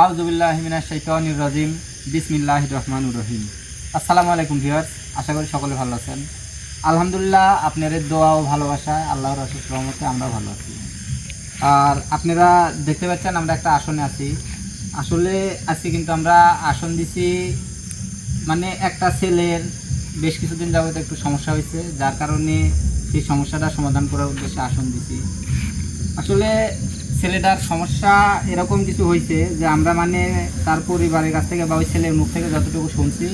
আউজুবিল্লাহমিনা বিসমিল্লাহ রহমান রহিম। আসসালামু আলাইকুম ভিউয়ার্স, আশা করি সকলে ভালো আছেন। আলহামদুলিল্লাহ, আপনাদের দোয়া ও ভালোবাসা আল্লাহর অশেষ রহমতে আমরা ভালো আছি। আর আপনারা দেখতে পাচ্ছেন আমরা একটা আসনে আছি। আসলে আজকে কিন্তু আমরা আসন দিছি মানে একটা ছেলের। বেশ কিছুদিন যাবত একটু সমস্যা হয়েছে, যার কারণে সেই সমস্যাটা সমাধান করার উদ্দেশ্যে আসন দিছি। আসলে ছেলেটার সমস্যা এরকম কিছু হয়েছে যে আমরা মানে তার পরিবারের কাছ থেকে বা ওই ছেলের মুখ থেকে যতটুকু শুনছি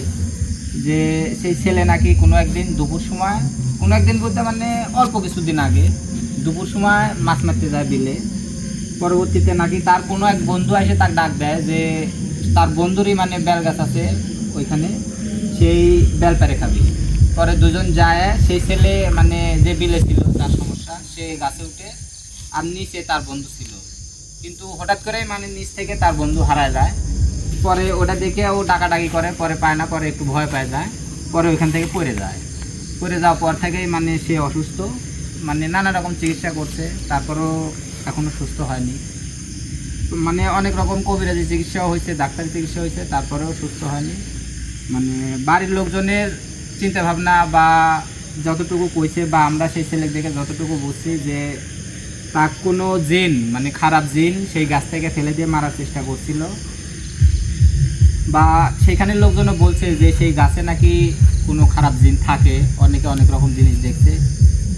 যে সেই ছেলে নাকি কোনো একদিন দুপুর সময়, কোনো একদিন বলতে মানে অল্প কিছুদিন আগে দুপুর সময় মাছ মারতে যায় বিলে। পরবর্তীতে নাকি তার কোনো এক বন্ধু এসে তার ডাক দেয় যে তার বন্ধুরই মানে বেল গাছ আছে ওইখানে, সেই বেল পেরে খাবি। পরে দুজন যায়, সেই ছেলে মানে যে বিলে ছিল তার সমস্যা, সে গাছে উঠে আর নিচে তার বন্ধু ছিল। কিন্তু হঠাৎ করেই মানে নিচ থেকে তার বন্ধু হারায় যায়। পরে ওটা দেখে ও ডাকাডাকি করে, পরে পায় না, পরে একটু ভয় পায় যায়, পরে ওইখান থেকে পড়ে যায়। পড়ে যাওয়ার পর থেকেই মানে সে অসুস্থ মানে নানা রকম চিকিৎসা করছে, তারপরও এখনও সুস্থ হয়নি। মানে অনেক রকম কবিরাজি চিকিৎসাও হয়েছে, ডাক্তারি চিকিৎসা হয়েছে, তারপরেও সুস্থ হয়নি। মানে বাড়ির লোকজনের চিন্তাভাবনা বা যতটুকু কইছে বা আমরা সেই ছেলের দেখে যতটুকু বুঝছি যে তার কোনো জিন মানে খারাপ জিন সেই গাছ থেকে ফেলে দিয়ে মারার চেষ্টা করছিল। বা সেখানের লোকজনও বলছে যে সেই গাছে নাকি কোনো খারাপ জিন থাকে, অনেকে অনেক রকম জিনিস দেখছে।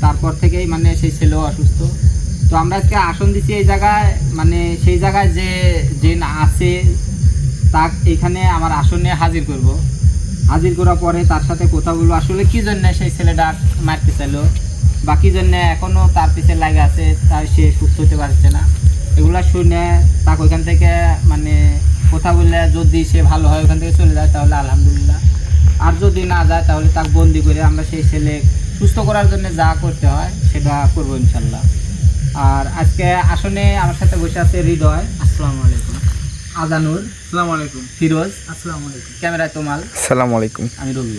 তারপর থেকেই মানে সেই ছেলেও অসুস্থ। তো আমরা আজকে আসন দিচ্ছি এই জায়গায় মানে সেই জায়গায় যে জিন আছে, তা এখানে আমার আসনে হাজির করব। হাজির করার পরে তার সাথে কথা বলব। আসলে কি জন্য সেই ছেলেটা মারতে চাইলো? বা কি জন্য এখনও তার পিছে লাগে আছে তার সে সুস্থ হতে পারছে না। এগুলা শুনে তাকে ওইখান থেকে মানে কথা বললে যদি সে ভালো হয় ওখান থেকে চলে যায় তাহলে আলহামদুলিল্লাহ। আর যদি না যায় তাহলে তাকে বন্দি করে আমরা সেই ছেলে সুস্থ করার জন্য যা করতে হয় সেটা করব ইনশাল্লাহ। আর আজকে আসনে আমার সাথে বসে আছে হৃদয়। আসসালামু আলাইকুম। আজানুর। আসসালামু আলাইকুম। ফিরোজ। আসসালামু আলাইকুম। ক্যামেরায় তোমাল। আসসালামু আলাইকুম। আমি রবি।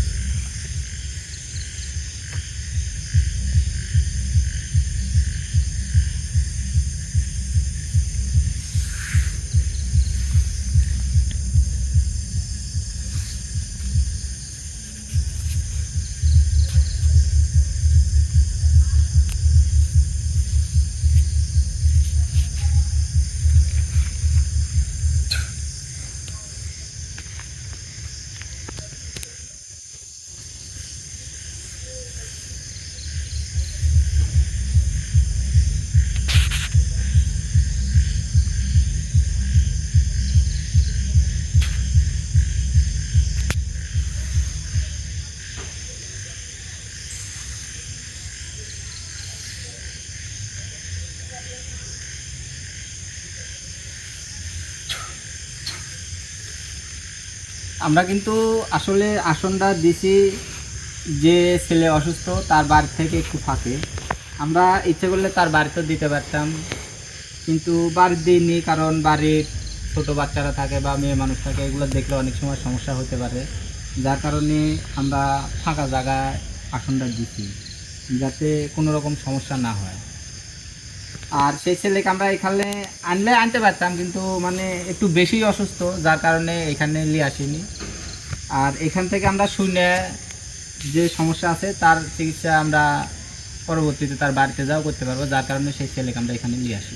আমরা কিন্তু আসলে আসনটা দিছি যে ছেলে অসুস্থ, তার বাড়ি থেকে একটু ফাঁকে। আমরা ইচ্ছে করলে তার বাড়িতেও দিতে পারতাম। কিন্তু বাড়ি দিইনি, কারণ বাড়ির ছোট বাচ্চারা থাকে বা মেয়ে মানুষ থাকে, এগুলো দেখলে অনেক সময় সমস্যা হতে পারে। যার কারণে আমরা ফাঁকা জায়গায় আসনটা দিছি, যাতে কোনো রকম সমস্যা না হয়। আর সেই ছেলেকে আমরা এখানে আনলে আনতে পারতাম, কিন্তু মানে একটু বেশি অসুস্থ, যার কারণে এখানে নিয়ে আসিনি। আর এখান থেকে আমরা শুনে যে সমস্যা আছে, তার চিকিৎসা আমরা পরবর্তীতে তার বাড়িতে যাও করতে পারব, যার কারণে সেই ছেলেকে আমরা এখানে নিয়ে আসি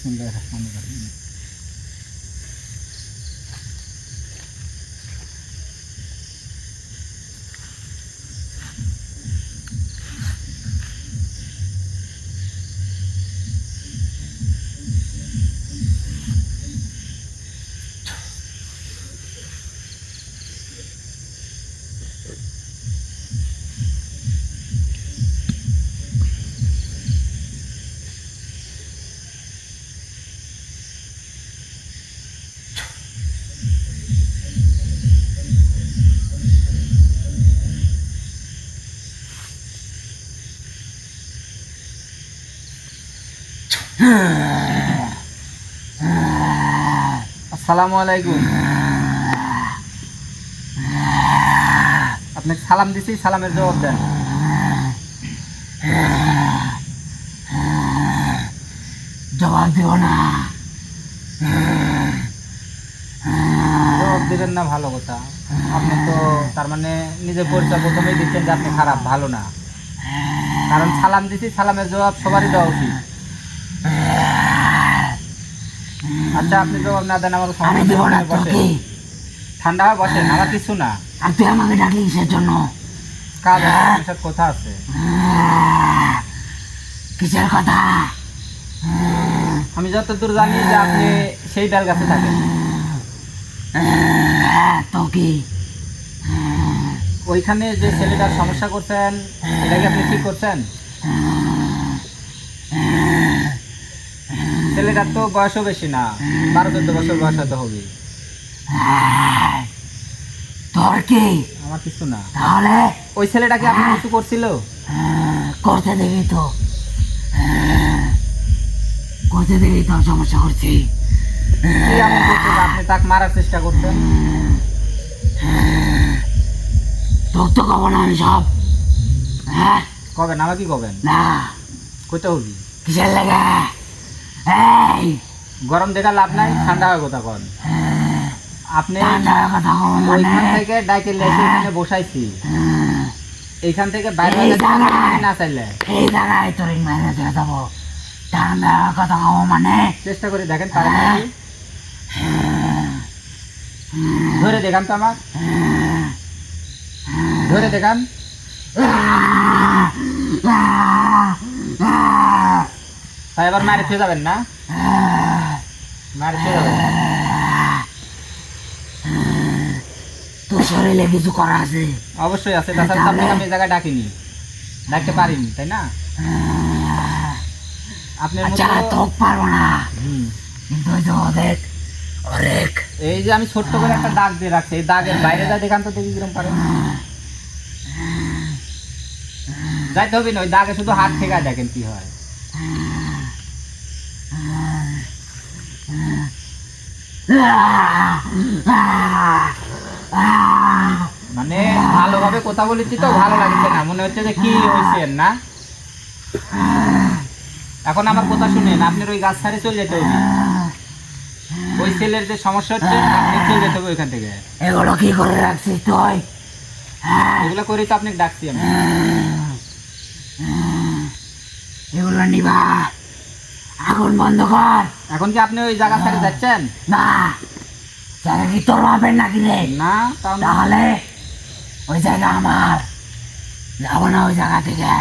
বিসমিল্লাহ আসসালামু আলাইকুম। আপনাকে সালাম দিছি সালামের জবাব দেন। জবাব দেব না। জবাব দিবেন না ভালো কথা। আপনি তো তার মানে নিজের পরিচয় প্রথমেই দিচ্ছেন যে আপনি খারাপ ভালো না। কারণ সালাম দিছি সালামের জবাব সবারই দেওয়া উচিত। আচ্ছা আপনি জবাব না দেন আমার আমি দেব না নেই, তোর বসেন কি ঠান্ডা হয়ে বসেন আমার কিছু না। আর তুই আমাকে ডাকলি কিসের জন্য কাজ আছে আপনার কথা আছে? কিসের কথা? আমি যতদূর জানি যে আপনি সেই ডাল গাছে থাকেন। তো কি? ওইখানে যে ছেলেটার সমস্যা করছেন এটা কি আপনি ঠিক করছেন? ছেলেটার তো বয়সও বেশি না। বারো চোদ্দ বছর বয়স হয়তো হবে তোর কি? আমার কিছু না। তাহলে? ওই ছেলেটাকে আপনি কিছু করছিল? করতে দেবি তো। করতে দেবি তোর সমস্যা করছি। আপনি তাকে মারার চেষ্টা করছেন তোর তো কব না আমি সব। হ্যাঁ? কবেন? আমার কি কবেন? না। কইতে হবি। কিসের লাগে? গরম দেখা লাভ নাই ঠান্ডা হয়ে কথা কন আপনি মানে? ওইখান থেকে ডাইকে লেসে এখানে বসাইছি। এইখান থেকে বাইরে হয়ে। না চাইলে। এই জায়গায় তোর দিয়ে দেবো ঠান্ডার কথা কব মানে? চেষ্টা করে দেখেন পারেন ধরে দেখান তো আমার। ধরে দেখান। এবার মারে খেয়ে যাবেন না? মারে খেয়ে যাবেন। তোর শরীরে কিছু করা আছে? অবশ্যই আছে তাছাড়া তো আপনাকে আমি এই জায়গায় ডাকিনি। ডাকতে পারিনি তাই না? আপনি আচ্ছা তোক পারব না। হুম। কিন্তু ওই যে অনেক অনেক। এই যে আমি ছোট্ট করে একটা দাগ দিয়ে রাখছি এই দাগের বাইরে যা দেখান তো দেখি কিরম পারেন যাইতে হবে না ওই দাগে শুধু হাত থেকে দেখেন কি হয়। মানে ভালোভাবে কথা বলেছি তো ভালো লাগছে না। মনে হচ্ছে যে কি হয়েছে না? এখন আমার কথা শুনেন আপনার ওই গাছ ছাড়ে চলে যেতে হবে। ওই ছেলের যে সমস্যা হচ্ছে আপনি চলে যেতে হবে ওইখান থেকে। এগুলো কি করে রাখছিস তুই? এগুলো করেই তো আপনি ডাকছি আমি। এগুলো নিবা। আগুন বন্ধ কর। এখন কি আপনি ওই জায়গা থেকে যাচ্ছেন? না। জায়গা কি তোর বাপের নাকি রে? না তাহলে ওই জায়গা আমার। যাব না ওই জায়গা থেকে।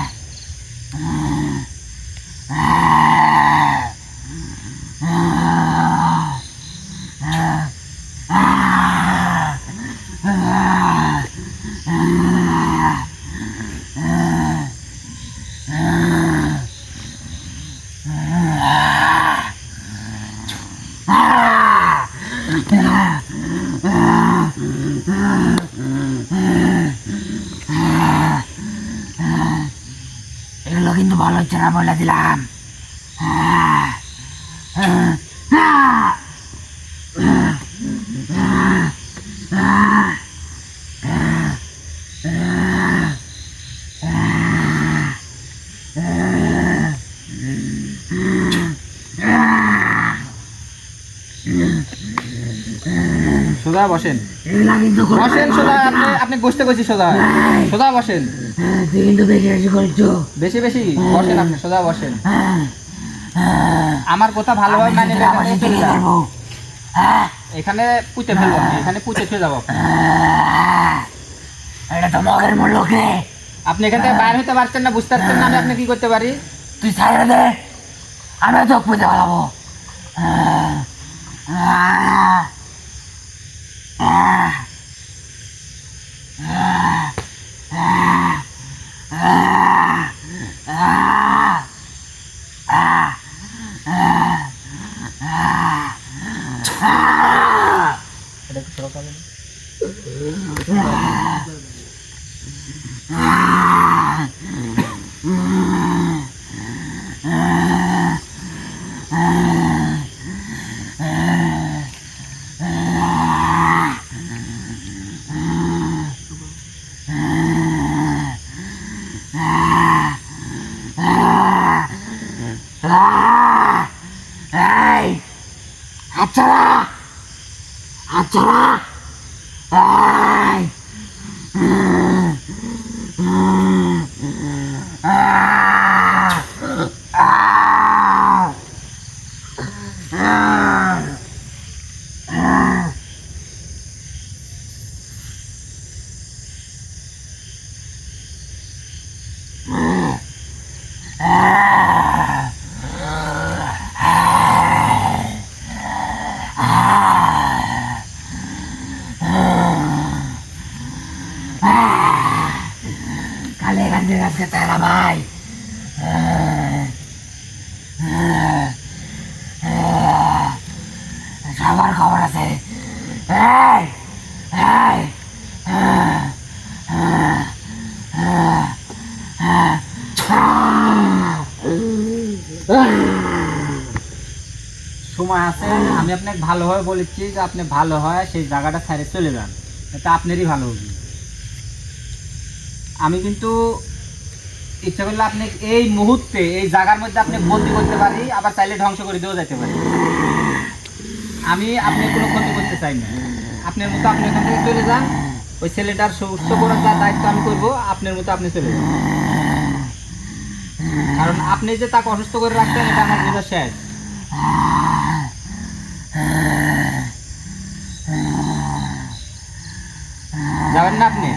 এগুলো কিন্তু ভালো হচ্ছে না বলে দিলাম। সোজা বসেন। বসেন সোজা আপনি আপনি বসতে কইছি সোজা। সোজা বসেন। হ্যাঁ, তুই কিন্তু বেশি বেশি করছ। বেশি বেশি? বসেন আপনি সোজা বসেন। হ্যাঁ, হ্যাঁ, আমার কথা ভালোভাবে মানে এখানে হ্যাঁ। পুঁতে ফেলব এখানে পুঁতে ফেলে যাব। আপনি। এটা তো মগের আপনি এখান থেকে বাইরে হতে পারছেন না বুঝতে পারছেন না আমি আপনি কি করতে পারি? তুই ছাড়ে দে। আমি তো পুঁতে পালাবো Ah. Ah. Ah. Ah. Ah. Ah. Ah. Ah. Ah. Ada keserokan ini. Ah. อัจฉราอัจฉราไอ้ไอ้ সময় আছে, আমি আপনাকে ভালোভাবে বলেছি যে আপনি ভালো হয়, সেই জায়গাটা ছেড়ে চলে যান। এটা আপনারই ভালো হবে। আমি কিন্তু ইচ্ছা করলে আপনি এই মুহূর্তে, এই জায়গার মধ্যে আপনি বন্দি করতে পারি, আবার চাইলে ধ্বংস করে দিয়েও যেতে পারি। আমি আপনি কোনো ক্ষতি করতে চাই না। আপনার মতো আপনি ওখান থেকে চলে যান। ওই ছেলেটার সুস্থ করার যা দায়িত্ব আমি করব, আপনার মতো আপনি চলে যান। কারণ আপনি যে তাকে অসুস্থ করে রাখছেন, এটা আমার বোঝা শেষ। যাবেন না আপনি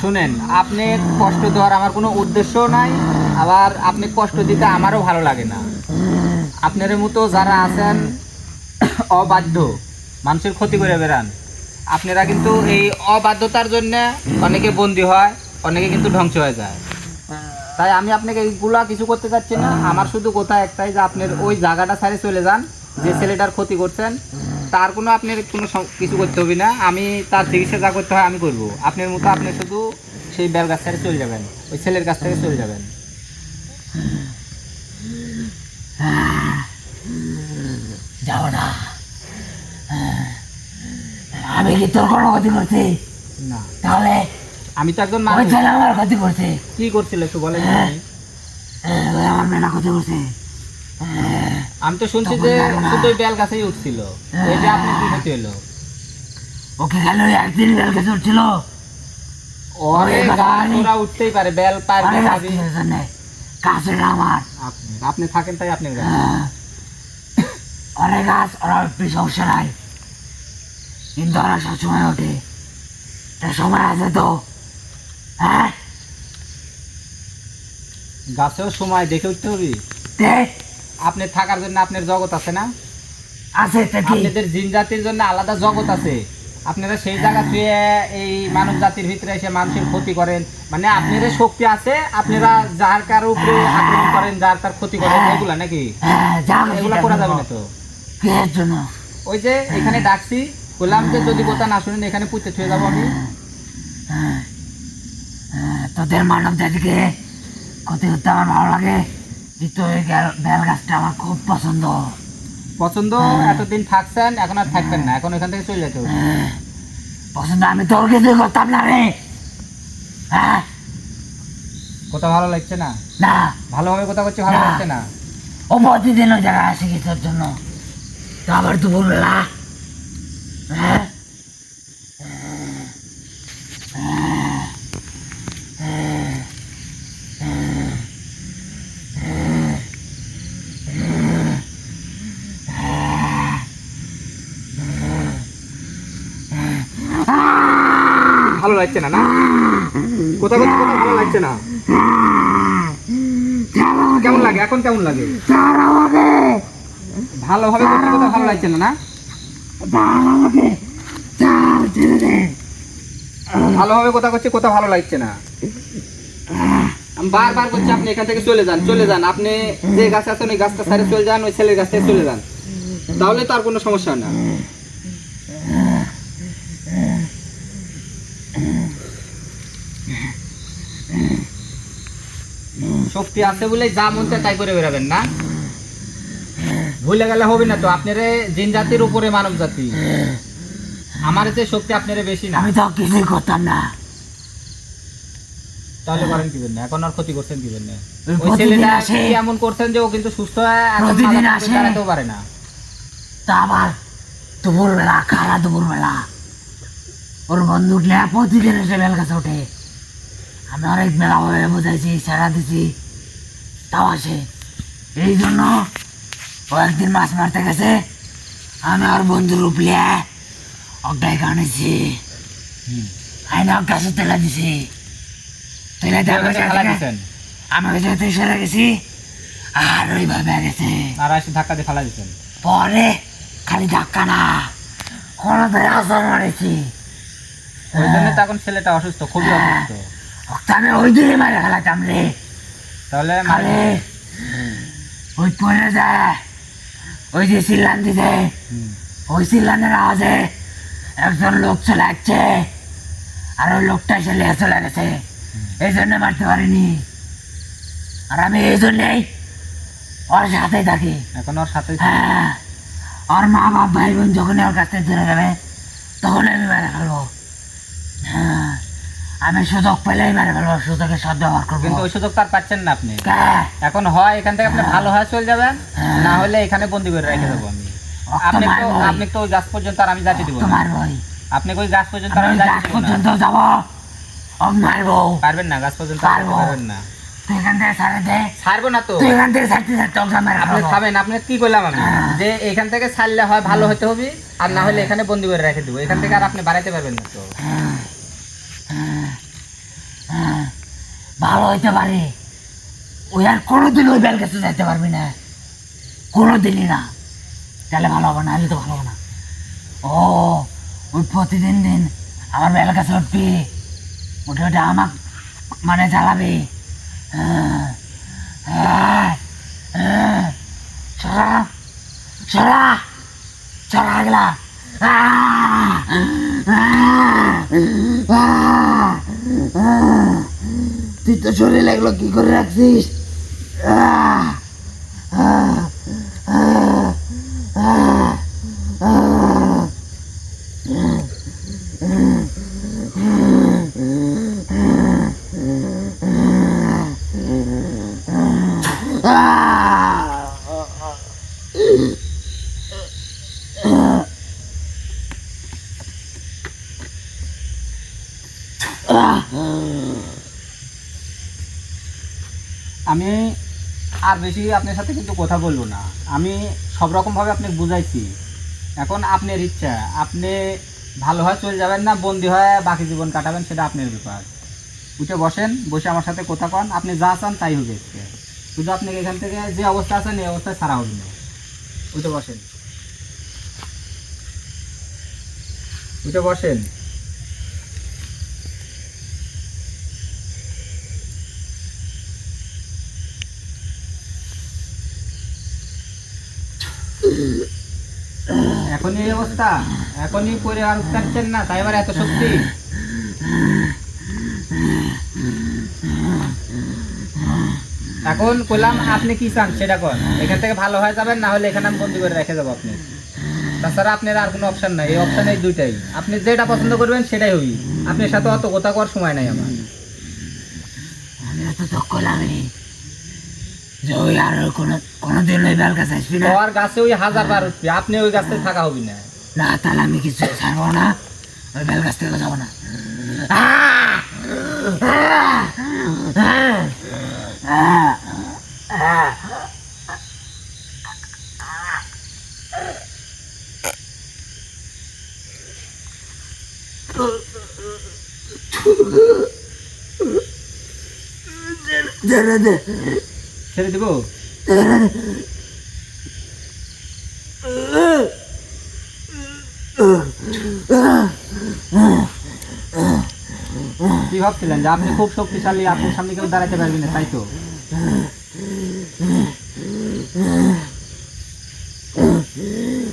শুনেন আপনি কষ্ট দেওয়ার আমার কোনো উদ্দেশ্য নাই, আবার আপনি কষ্ট দিতে আমারও ভালো লাগে না। আপনার মতো যারা আছেন, অবাধ্য, মানুষের ক্ষতি করে বেড়ান। আপনারা কিন্তু এই অবাধ্যতার জন্য অনেকে বন্দি হয়, অনেকে কিন্তু ধ্বংস হয়ে যায়। তাই আমি আপনাকে এইগুলা কিছু করতে চাচ্ছি না। আমার শুধু কথা একটাই যে আপনার ওই জায়গাটা ছাড়ে চলে যান, যে ছেলেটার ক্ষতি করছেন তার কোনো আপনার কোনো কিছু করতে হবে না। আমি তার চিকিৎসা যা করতে হয় আমি করব। আপনার মতো আপনি শুধু সেই বেল গাছ থেকে চলে যাবেন। ওই ছেলের কাছ থেকে চলে যাবেন। যাও না। আমি কি তোর কোনো ক্ষতি করছি? না। তাহলে আমি তো একজন মানুষ। আমার ক্ষতি করছে। কি করছিল একটু বলেন হ্যাঁ। হ্যাঁ, আমার মেলা ক্ষতি করছে। আমি তো শুনছি যে শুধু বেল গাছেই উঠছিল। হ্যাঁ। এটা আপনি কি ক্ষতি হলো? ওকে গেল একদিন অনেক গাছ গাছ। ওরা উঠতেই পারে বেল পার আসছিল আমার আপনি আপনি থাকেন তাই আপনার গাছ হ্যাঁ। গাছ ওরা সমস্যা নাই। কিন্তু ওরা সবসময় ওঠে। একটা সময় আছে তো। হ্যাঁ? গাছেও সময় দেখে উঠতে হবে। দেখ আপনি থাকার জন্য আপনার জগৎ আছে না? আছে আপনাদের জিন জাতির জন্য আলাদা জগৎ আছে। আপনারা সেই জায়গা ছুঁয়ে এই মানব জাতির ভিতরে এসে মানুষের ক্ষতি করেন। মানে আপনাদের শক্তি আছে আপনারা যার কার উপরে আক্রমণ করেন যার তার ক্ষতি করেন এগুলা নাকি? হ্যাঁ এগুলা করা যাবে না তো? ওই যে এখানে ডাকছি বললাম যে যদি কথা না শুনেন এখানে পুঁতে ছুঁয়ে যাব আমি। হ্যাঁ, হ্যাঁ, তোদের মানব জাতিকে ক্ষতি করতে আমার ভালো লাগে। ওই বেল গাছটা আমার খুব পছন্দ। পছন্দ? এতদিন থাকছেন এখন আর থাকবেন না। এখন এখান থেকে চলে যেতে হবে। পছন্দ আমি তোর কিছু করতাম না রে। হ্যাঁ। কোথাও ভালো লাগছে না? না। ভালোভাবে কোথাও করছে ভালো লাগছে না? ও প্রতিদিন ওই জায়গায় আসে কি তোর জন্য। তো আবার দুপুরবেলা লাগছে না না? কোথাও কোথাও ভালো লাগছে না। কেমন লাগে? এখন কেমন লাগে? ভালোভাবে করছে কোথাও ভালো লাগছে না না? ভালোভাবে কোথাও করছে, কোথাও ভালো লাগছে না। বারবার করছি আপনি এখান থেকে চলে যান চলে যান। আপনি যে গাছ আছেন, ওই গাছটা সাইডে চলে যান, ওই ছেলের গাছ থেকে চলে যান। তাহলে তো আর কোনো সমস্যা না। শক্তি আছে বলে যা মন চায় তাই করে বেরাবেন না? ভুলে গেলে হবে না তো আপনারে জিন জাতির উপরে মানব জাতি। আমার যে শক্তি আপনারে বেশি না। আমি তো কিছুই করতাম না। তাহলে করেন দিবেন না এখন আর ক্ষতি করছেন দিবেন না ওই ছেলেটা আসে। কি এমন করছেন যে ও কিন্তু সুস্থ হয়ে প্রতিদিন আসে। দাঁড়াতেও পারে না? তা আবার দুপুরবেলা খারা দুপুরবেলা ওর বন্ধু উঠলে প্রতিদিন এসে বেল কাছে ওঠে। আমি অনেক মেলা ভাবে বোঝাইছি সেরা দিছি। তাও আসে। এই জন্য ও একদিন মাছ মারতে গেছে আমি ওর বন্ধুর উপলে অগ্রাই কানেছি আইনা গাছে তেলা দিছি। তেলে খেলা দিচ্ছেন আমাকে যেতে সেরে গেছি আর ওইভাবে গেছে। আর এসে ধাক্কা দিয়ে ফেলা দিচ্ছেন পরে খালি ধাক্কা না কোনো ধরে আসর মারেছি। ওই জন্য তো এখন ছেলেটা অসুস্থ খুবই অসুস্থ। ওকে আমি ওই দূরে মারে ফেলাতাম রে। তাহলে খালি ওই পরে যায় ওই যে চিল্লান দিতে ওই চিল্লানের আওয়াজে একজন লোক চলে আসছে। আর ওই লোকটা এসে লেগে চলে গেছে। এই জন্য মারতে পারিনি। আর আমি এই জন্যেই ওর সাথে থাকি। এখন ওর সাথে হ্যাঁ। ওর মা বাপ ভাই বোন যখন ওর কাছ থেকে ধরে যাবে তখন আমি মেরে ফেলব। হ্যাঁ। আমি সুযোগ পেলেই মেরে ফেলব সুযোগের সদ ব্যবহার করব। কিন্তু ওই সুযোগ তো আর পাচ্ছেন না আপনি। এখন হয় এখান থেকে আপনি ভালো হয়ে চলে যাবেন হ্যাঁ। না হলে এখানে বন্দি করে রেখে দেবো আমি। আপনি তো আপনি তো ওই গাছ পর্যন্ত আর আমি দিব তোমার আপনি ওই গাছ পর্যন্ত আর আমি দিব পর্যন্ত যাব। মারবো পারবেন না গাছ পর্যন্ত পারবেন না। তুই এখান থেকে ছাড়ে দে। ছাড়বো না তো। এখান থেকে ছাড়তে ছাড়তে আপনি খাবেন আপনি কি করলাম আমি? হ্যাঁ। যে এখান থেকে ছাড়লে হয় ভালো হতে হবে আর না হলে এখানে বন্দি করে রেখে দেবো। এখান থেকে আর আপনি বাড়াইতে পারবেন না তো। হ্যাঁ, হ্যাঁ, হ্যাঁ, ভালো হইতে পারে। ওই আর কোনোদিন ওই বেল কাছে যেতে পারবি না। কোনোদিনই না। তাহলে ভালো হবে না হলে তো ভালো হবে না। ও ওই প্রতিদিন দিন আমার বেল কাছে উঠবি। উঠে উঠে আমাক মানে জ্বালাবি। সরা সরা সরা গেলা তুই তো শরীর লাগল কি করে রাখছিস? আমি আর বেশি আপনার সাথে কিন্তু কথা বলব না। আমি সব রকমভাবে আপনাকে বুঝাইছি। এখন আপনার ইচ্ছা, আপনি ভালো হয় চলে যাবেন না, বন্দি হয়ে বাকি জীবন কাটাবেন, সেটা আপনার ব্যাপার। উঠে বসেন, বসে আমার সাথে কথা কন, আপনি যা চান তাই হবে আজকে। শুধু আপনাকে এখান থেকে যে অবস্থা আছেন এই অবস্থায় ছাড়া হবে না। উঠে বসেন। উঠে বসেন। এখনই এই অবস্থা। এখনই করে আর উঠতেন না, তাই এবার এত শক্তি। এখন কইলাম আপনি কি চান সেটা কর এখান থেকে ভালো হয়ে যাবেন, না হলে এখানে আমি বন্দি করে রেখে যাব আপনি। তাছাড়া আপনার আর কোনো অপশন নাই, এই অপশন এই দুইটাই। আপনি যেটা পছন্দ করবেন সেটাই হবি। আপনার সাথে অত কথা করার সময় নাই আমার। আমি তো লাগেনি যে ওই আর কোনো কোনোদিন ওই বেল গাছ আসবি না ওর গাছে ওই হাজার বার উঠবি আপনি ওই গাছে থাকা হবি না না তাহলে আমি কিছু ছাড়বো না ওই বেল গাছ থেকে যাব না আহ! আহ! আহ! ছেড়ে দেবো? কি ভাবছিলেন যে আপনি খুব শক্তিশালী আপনার সামনে কেউ দাঁড়াতে পারবেন না, তাই তো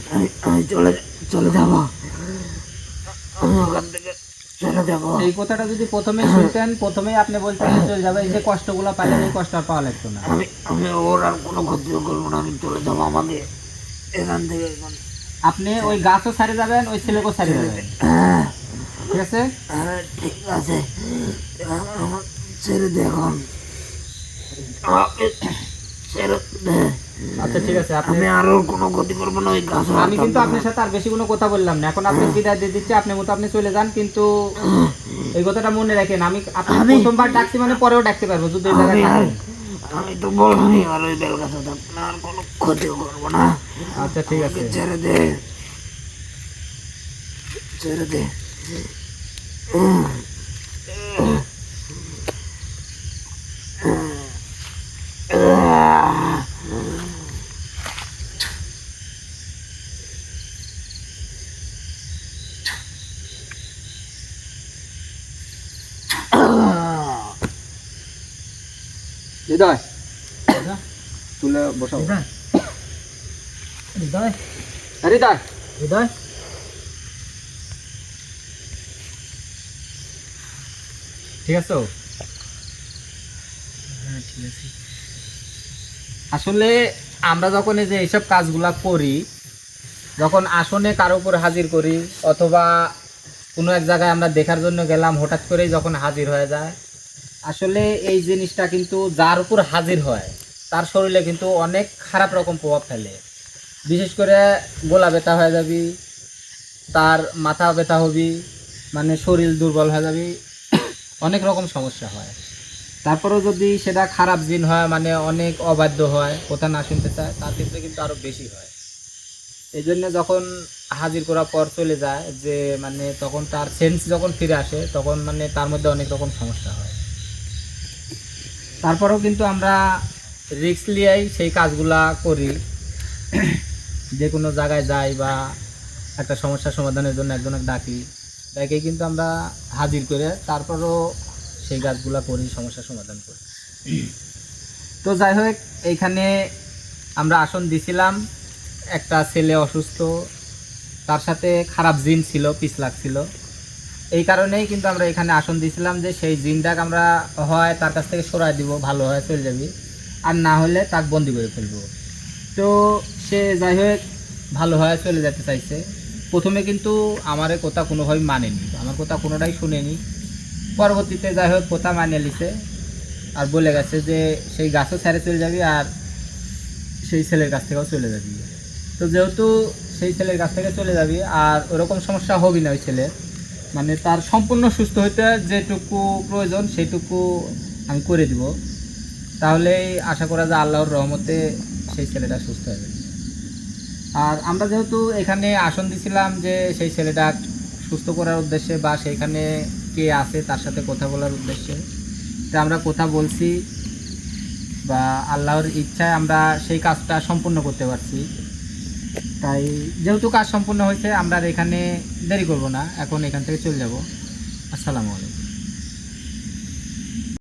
আমি আমি চলে চলে যাব আমি ওখান থেকে চলে যাব এই কথাটা যদি প্রথমে শুনতেন প্রথমেই আপনি বলতেন চলে যাবে এই যে কষ্টগুলো পাইলেন এই কষ্ট আর পাওয়া লাগতো না। আমি আমি ওর আর কোনো ক্ষতিও করব না আমি চলে যাব আমাকে। এখান থেকে আপনি ওই গাছও ছাড়ে যাবেন ওই ছেলেকেও ছাড়ে যাবেন হ্যাঁ। ঠিক আছে? হ্যাঁ ঠিক আছে। ছেড়ে দে এখন। আমাকে ছেড়ে দে। আচ্ছা ঠিক আছে আপনি আরও কোনো ক্ষতি করব ওই গাছ আমি কিন্তু আপনার সাথে আর বেশি কোনো কথা বললাম না। এখন আপনি বিদায় দিয়ে দিচ্ছি আপনি মতো আপনি চলে যান কিন্তু এই কথাটা মনে রাখেন আমি আপনি প্রথমবার ডাকছি মানে পরেও ডাকতে পারব যদি এই আমি জায়গায় থাকেন। আমি তো বললামই আর ওই বেল গাছে থাকব না আর কোনো ক্ষতিও করব না। আচ্ছা ঠিক আছে। ছেড়ে দে। ছেড়ে দে। হৃদয় তুলে বসাও। হৃদয় হৃদয় হৃদয় ঠিক আছে হ্যাঁ ঠিক আছে। আসলে আমরা যখন এই যে এইসব কাজগুলা করি যখন আসনে কারও উপর হাজির করি অথবা কোনো এক জায়গায় আমরা দেখার জন্য গেলাম হঠাৎ করেই যখন হাজির হয়ে যায় আসলে এই জিনিসটা কিন্তু যার উপর হাজির হয়, তার শরীরে কিন্তু অনেক খারাপ রকম প্রভাব ফেলে। বিশেষ করে গোলা ব্যথা হয়ে যাবি, তার মাথা ব্যথা হবি মানে শরীর দুর্বল হয়ে যাবি, অনেক রকম সমস্যা হয়। তারপরেও যদি সেটা খারাপ জিন হয় মানে অনেক অবাধ্য হয়, কথা না শুনতে চায়, তার ক্ষেত্রে কিন্তু আরও বেশি হয়। এই জন্য যখন হাজির করার পর চলে যায় যে মানে তখন তার সেন্স যখন ফিরে আসে, তখন মানে তার মধ্যে অনেক রকম সমস্যা হয়। তারপরেও কিন্তু আমরা রিস্ক নিয়েই সেই কাজগুলা করি। যে কোনো জায়গায় যাই বা একটা সমস্যা সমাধানের জন্য একজনকে ডাকি তাকে কিন্তু আমরা হাজির করে তারপরও সেই গাছগুলা করি সমস্যা সমাধান করি। তো যাই হোক, এইখানে আমরা আসন দিছিলাম। একটা ছেলে অসুস্থ, তার সাথে খারাপ জিন ছিল পিস লাগছিল এই কারণেই কিন্তু আমরা এখানে আসন দিয়েছিলাম যে সেই জিনটাকে আমরা হয় তার কাছ থেকে সরাই দিব, ভালো হয় চলে যাবি। আর না হলে তাকে বন্দি করে ফেলব। তো সে যাই হোক, ভালো হয় চলে যেতে চাইছে। প্রথমে কিন্তু আমার কথা কোনোভাবেই মানেনি। আমার কথা কোনোটাই শুনেনি। পরবর্তীতে যাই হোক, কথা মানিয়ে নিছে। আর বলে গেছে যে সেই গাছও ছেড়ে চলে যাবি আর সেই ছেলের কাছ থেকেও চলে যাবি। তো যেহেতু সেই ছেলের কাছ থেকে চলে যাবি আর ওরকম সমস্যা হবি না ওই ছেলের মানে তার সম্পূর্ণ সুস্থ হইতে যেটুকু প্রয়োজন, সেটুকু আমি করে দিব। তাহলেই আশা করা যায় আল্লাহর রহমতে সেই ছেলেটা সুস্থ যাবে। আর আমরা যেহেতু এখানে আসন দিছিলাম যে সেই ছেলেটা সুস্থ করার উদ্দেশ্যে বা সেইখানে কে আছে তার সাথে কথা বলার উদ্দেশ্যে, তো আমরা কথা বলছি বা আল্লাহর ইচ্ছায় আমরা সেই কাজটা সম্পূর্ণ করতে পারছি। তাই যেহেতু কাজ সম্পূর্ণ হয়েছে, আমরা এখানে দেরি করব না। এখন এখান থেকে চলে যাব। আসসালামু আলাইকুম।